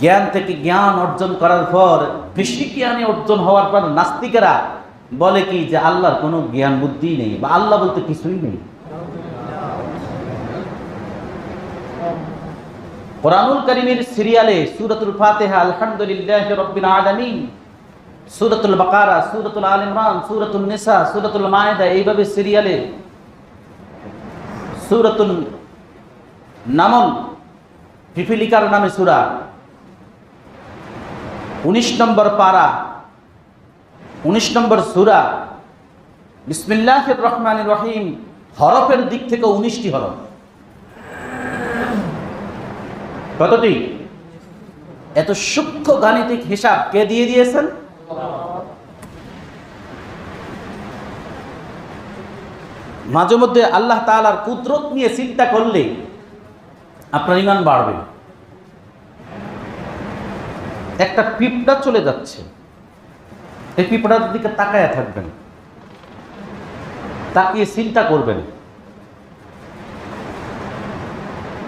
জ্ঞান থেকে জ্ঞান অর্জন করার পর বেশি জ্ঞানে অর্জন হওয়ার পর নাস্তিকেরা বলে কি যে আল্লাহর কোনো জ্ঞান বুদ্ধি নেই বা আল্লাহ বলতে কিছুই নেই। কোরআনুল করিমের সিরিয়ালে সুরতুল ফাতেহা, আলহামদুলিল্লাহ রব্বিল আলামিন, সুরতুল বাকারা, সুরতুল আল ইমরান সুরতুল নিসা, সুরতুল মায়েদা এইভাবে সিরিয়ালে সুরতুল নামল, পিপিলিকার নামে সুরা উনিশ নম্বর পারা, উনিশ নম্বর সুরা বিসমিল্লাহ রহমান রহিম, হরফের দিক থেকে উনিশটি হরফ। কতটি? এত সূক্ষ্ম গাণিতিক হিসাব কে দিয়ে দিয়েছেন? মাঝে মধ্যে আল্লাহ তালার কুদরত নিয়ে চিন্তা করলে আপনার ইমান বাড়বে। একটা পিঁপড়া চলে যাচ্ছে। এই পিঁপড়ার দিকে তাকায় থাকবেন। তাকিয়ে চিন্তা করবেন।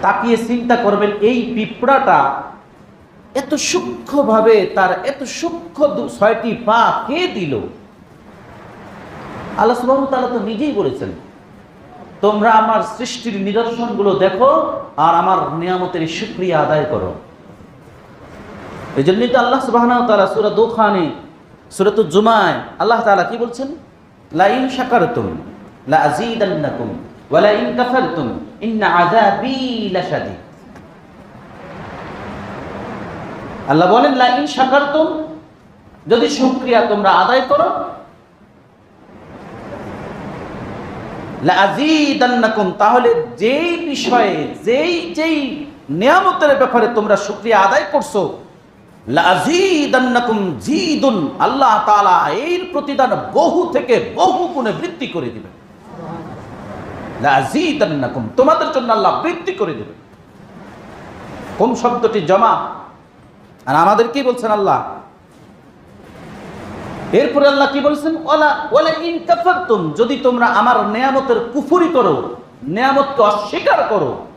তাকিয়ে চিন্তা করবেন, এই পিঁপড়াটা এত সূক্ষ্মভাবে তার এত সূক্ষ্ম ছয়টি পা কে দিল? আল্লাহ তাআলা তো নিজেই বলেছেন, তোমরা আমার সৃষ্টির নিদর্শনগুলো দেখো আর আমার নিয়ামতের শুক্রিয়া আদায় করো। এই জন্যই তো আল্লাহ সুবাহ তালা সুরা দোখানে সুরত জুমায়, আল্লাহ তাআলা কি বলছেন? লাইন শাকারতুম লা আযীদান্নাকুম ওয়া লা ইন কাফারতুম, ইন্না আযাবি লাশাদীদ। আল্লাহ বলেন লা ইন শাকারতুম, যদি শুকরিয়া তোমরা আদায় করো লা আযীদান্নাকুম তাহলে যেই বিষয়ে, যেই যেই নিয়ামতের ব্যাপারে তোমরা শুকরিয়া আদায় করছ লা আল্লাহ প্রতিদান বহু থেকে বহু গুণে বৃদ্ধি করে তোমাদের জন্য আল্লাহ বৃদ্ধি করে দিবেন। কোন শব্দটি জমা? আর আমাদের কি বলছেন আল্লাহ। এরপরে আল্লাহ কি বলছেন? ওলা ওলা ইন যদি তোমরা আমার নেয়ামতের কুফুরি করো, নেয়ামতকে অস্বীকার করো।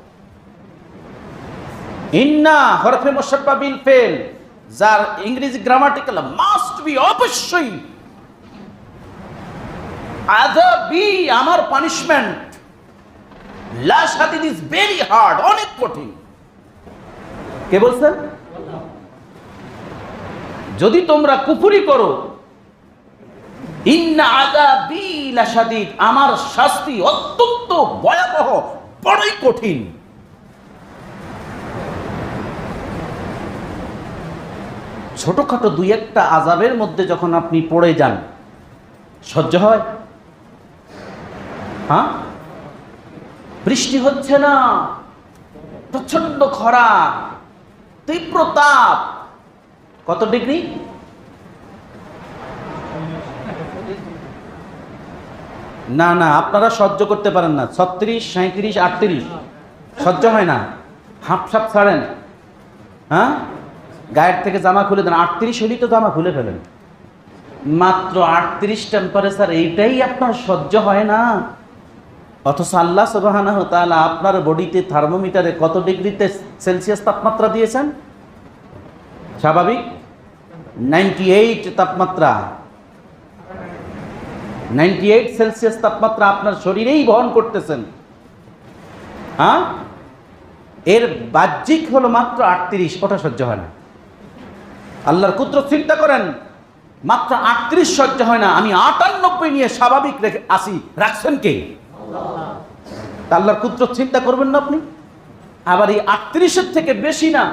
ইন্না হরফে মুশাব্বা বিল ফেল। যার ইংরেজি গ্রামাটিক্যাল মাস্ট বি অবশ্যই আযাবি আমার পানিশমেন্ট লা শাদিদ ইজ ভেরি হার্ড অনেক কঠিন। কে বলছেন যদি তোমরা কুপুরি করো আমার শাস্তি অত্যন্ত ভয়াবহ, বড়ই কঠিন। ছোটখাটো দুই একটা আজাবের মধ্যে যখন আপনি পড়ে যান, সহ্য হয়? হ্যাঁ? বৃষ্টি হচ্ছে না প্রচণ্ড খরা, তীব্র তাপ। কত ডিগ্রি? না না, আপনারা সহ্য করতে পারেন না। ছত্রিশ সাঁত্রিশ আটত্রিশ। সহ্য হয় না। হাফ সাপ ছাড়েন। হ্যাঁ? গায়ের থেকে জামা খুলে দেন, আটত্রিশ হলেই তো জামা খুলে ফেলেন। মাত্র আটত্রিশ টেম্পারেচার এইটাই আপনার সহ্য হয় না। অথচ আল্লাহ সুবাহানা তাআলা আপনার বডিতে থার্মোমিটারে কত ডিগ্রিতে সেলসিয়াস তাপমাত্রা দিয়েছেন? স্বাভাবিক? নাইনটি এইট তাপমাত্রা। নাইনটি এইট সেলসিয়াস তাপমাত্রা আপনার শরীরেই বহন করতেছেন। হ্যাঁ এর বাহ্যিক হলো মাত্র আটত্রিশ, ওটা সহ্য হয় না। আল্লাহর কুদ্র চিন্তা করেন, মাত্র আটত্রিশ সহ্য হয় না, আমি আটানব্বই নিয়ে স্বাভাবিক রেখে আসি। রাখছেন কে? আল্লাহর কুদ্র চিন্তা করবেন না আপনি। আবার এই আটত্রিশের থেকে বেশি না।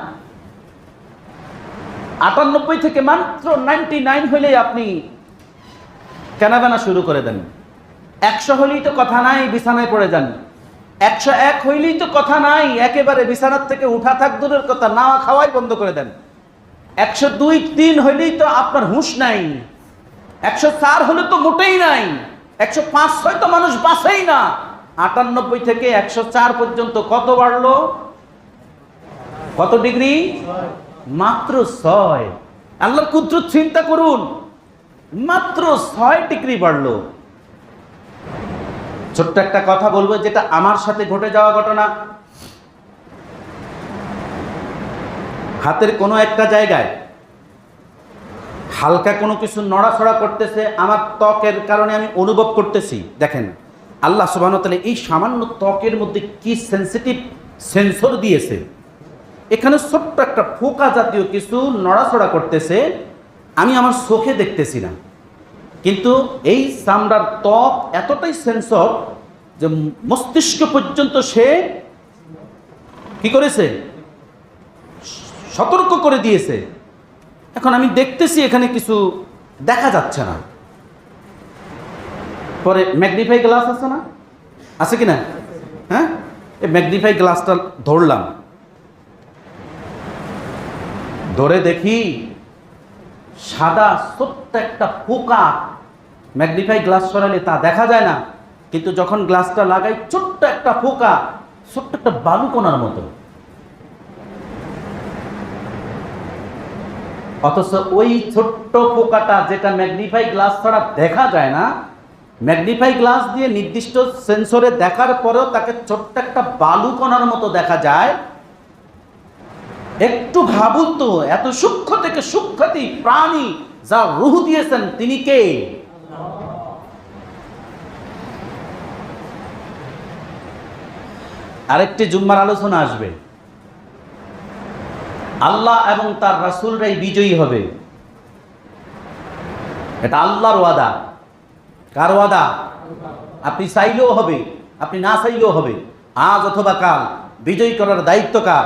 আটানব্বই থেকে মাত্র নাইনটি নাইন হলেই আপনি কেনাবেনা শুরু করে দেন। একশো হলেই তো কথা নাই, বিছানায় পড়ে যান। একশো এক হইলেই তো কথা নাই, একেবারে বিছানার থেকে উঠা থাক, দূরের কথা নাওয়া খাওয়াই বন্ধ করে দেন। একশো দুই তিন হইলেই তো আপনার হুঁশ নাই। একশো চার হলে তো মোটেই নাই। একশো পাঁচ ছয় তো মানুষ বাঁচেই না। আটানব্বই থেকে একশো চার পর্যন্ত কত বাড়লো? কত ডিগ্রি? মাত্র ছয়। আল্লাহর কুদ্র চিন্তা করুন, মাত্র ছয় ডিগ্রি বাড়লো। ছোট্ট একটা কথা বলব, যেটা আমার সাথে ঘটে যাওয়া ঘটনা। হাতের কোনো একটা জায়গায় হালকা কোনো কিছু নড়াচড়া করতেছে, আমার ত্বকের কারণে আমি অনুভব করতেছি। দেখেন, আল্লাহ সুবাহ এই সামান্য ত্বকের মধ্যে কি সেন্সিটিভ সেন্সর দিয়েছে। এখানে ছোট্ট একটা ফোকা জাতীয় কিছু নড়াচড়া করতেছে, আমি আমার চোখে দেখতেছি না। কিন্তু এই চামড়ার ত্বক এতটাই সেন্সর যে মস্তিষ্ক পর্যন্ত সে কি করেছে? সতর্ক করে দিয়েছে। এখন আমি দেখতেছি এখানে কিছু দেখা যাচ্ছে না। পরে ম্যাগনিফাই গ্লাস আছে না? আছে কি না? হ্যাঁ? এই ম্যাগনিফাই গ্লাসটা ধরলাম। ধরে দেখি সাদা ছোট্ট একটা পোকা ম্যাগনিফাই গ্লাস সরালে তা দেখা যায় না। কিন্তু যখন গ্লাসটা লাগাই ছোট্ট একটা পোকা, ছোট্ট একটা বালুকোনার মতো। অথচ ওই ছোট্ট পোকাটা যেটা ম্যাগনিফাই গ্লাস ছাড়া দেখা যায় না ম্যাগনিফাই গ্লাস দিয়ে নির্দিষ্ট সেন্সরে দেখার পরেও তাকে ছোট্ট একটা বালুকণার মতো দেখা যায়। একটু ভাবুন তো, এত সূক্ষ্ম থেকে সূক্ষ্মতি প্রাণী যা রুহ দিয়েছেন, তিনি কে? আরেকটি জুম্মার আলোচনা আসবে। আল্লাহ এবং তার রাসুলরাই বিজয়ী হবে। এটা আল্লাহর ওয়াদা। কার ওয়াদা? আপনি চাইলেও হবে, আপনি না চাইলেও হবে। আজ অথবা কাল, বিজয়ী করার দায়িত্ব কার?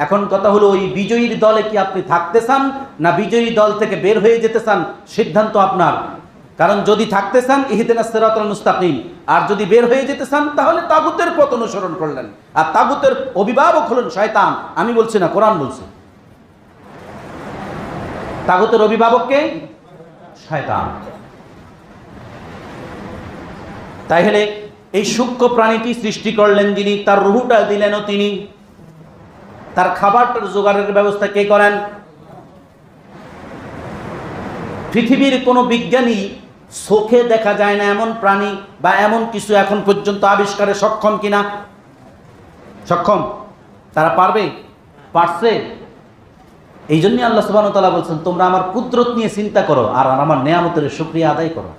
এখন কথা হলো, ওই বিজয়ীর দলে কি আপনি থাকতে চান, না বিজয়ী দল থেকে বের হয়ে যেতে চান? সিদ্ধান্ত আপনার। কারণ যদি থাকতে চান, ইহিদিনা সেরাতুল মুস্তাকিম। আর যদি বের হয়ে যেতে চান, তাহলে তাগুতের পথ অনুসরণ করলেন। আর তাগুতের অভিভাবক হলেন শয়তান। আমি বলছি না, কোরআন বলছি। তাগুতের অভিভাবককে শয়তান। তাই হলে এই সূক্ষ্ম প্রাণীটি সৃষ্টি করলেন যিনি, তার রুহুটা দিলেনও তিনি। তার খাবারটার জোগাড়ের ব্যবস্থা কে করেন? পৃথিবীর কোনো বিজ্ঞানী চোখে দেখা যায় না এমন প্রাণী বা এমন কিছু এখন পর্যন্ত আবিষ্কারে সক্ষম কিনা? সক্ষম? তারা পারবে? পারছে? এই জন্যই আল্লাহ সুবাহ তালা বলছেন, তোমরা আমার কুদরত নিয়ে চিন্তা করো আর আমার নেয়ামতের সুক্রিয়া আদায় করো।